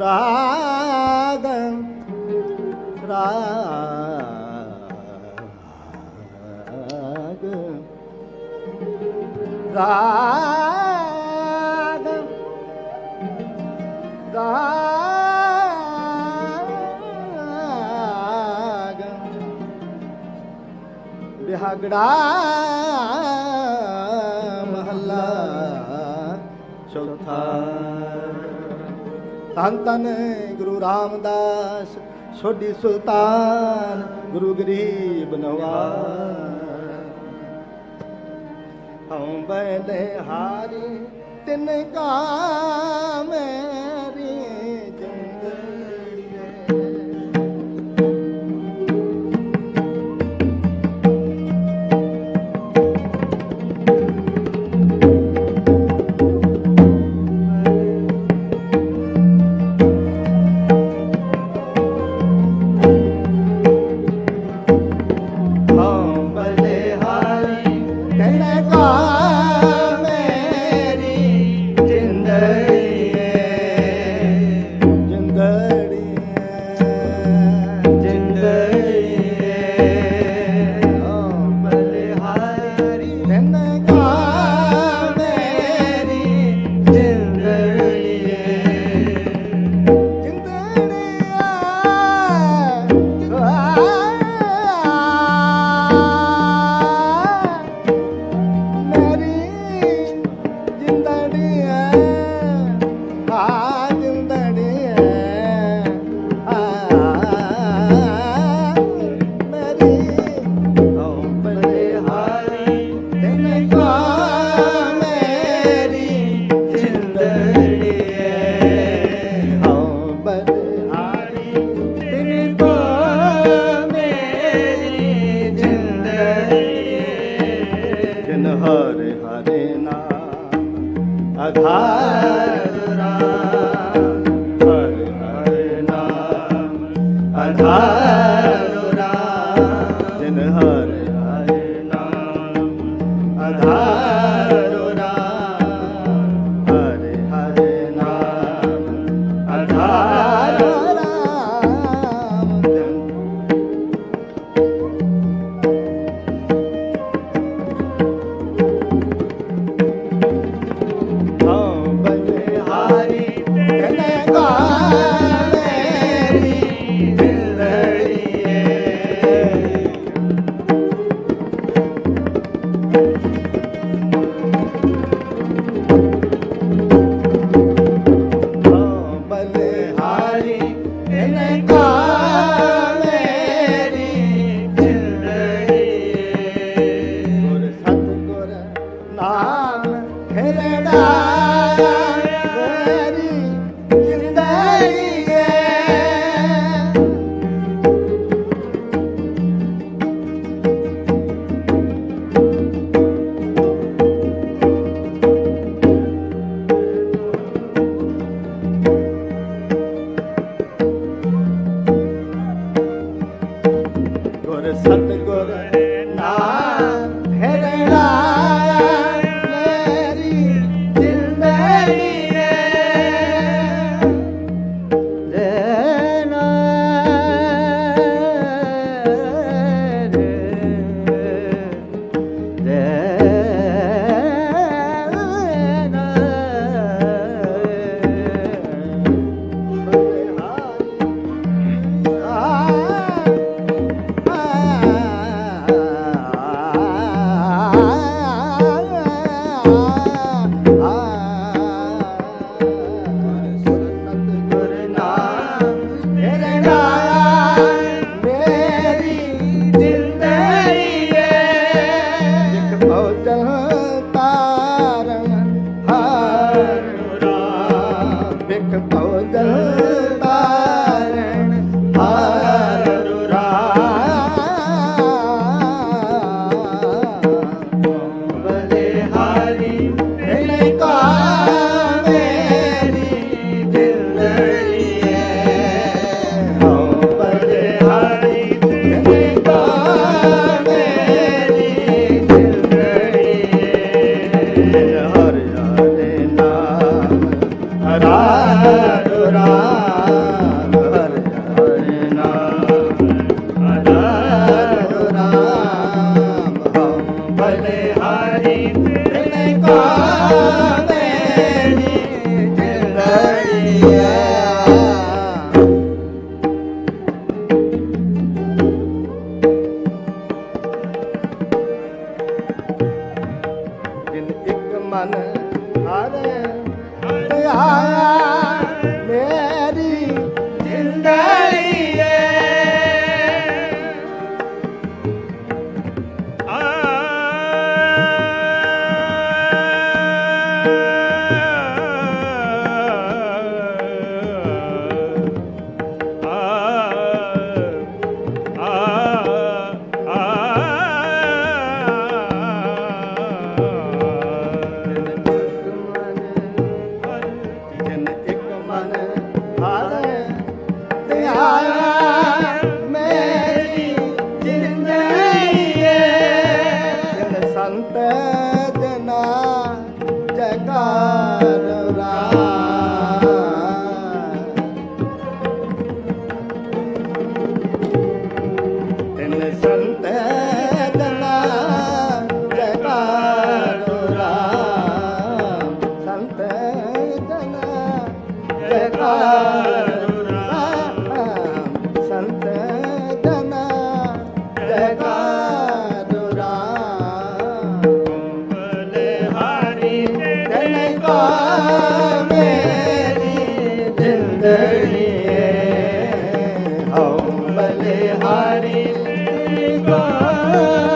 ਰਾਗ ਰਾਗ। ਮਹੱਲਾ ਚੌਥਾ ਤਨ ਤਨ ਗੁਰੂ ਰਾਮਦਾਸ ਛੋਡੀ ਸੁਲਤਾਨ ਗੁਰੂ ਗਰੀਬ ਨਵਾਜ਼। ਹਉ ਬੈਲੇ ਹਾਰੀ ਤਿਨ ਕਾਮੇ high. கண்ட ਬਲਿਹਾਰੀ ਕਾ ਮੇਰੀ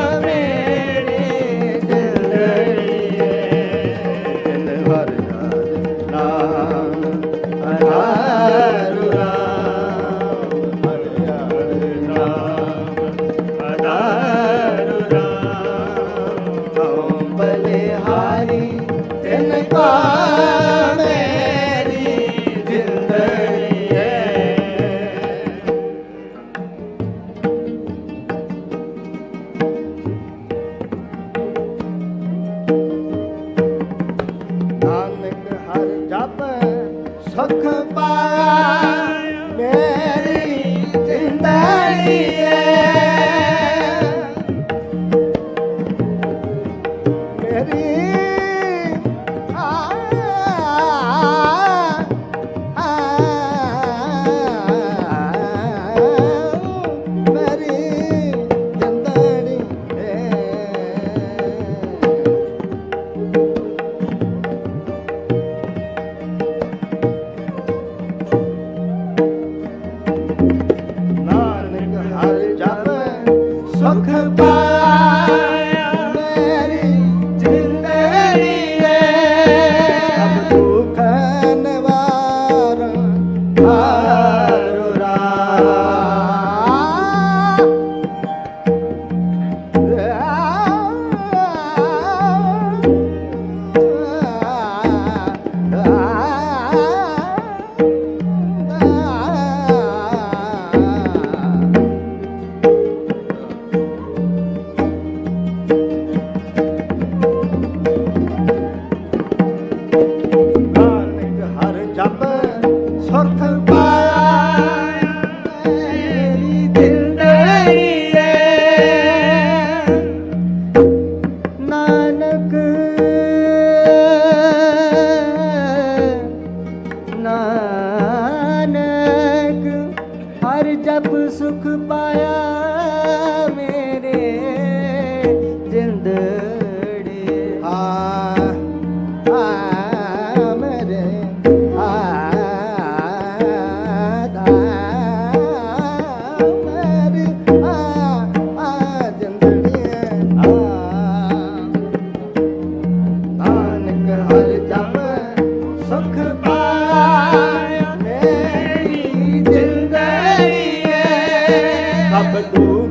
Tá sabendo. Tá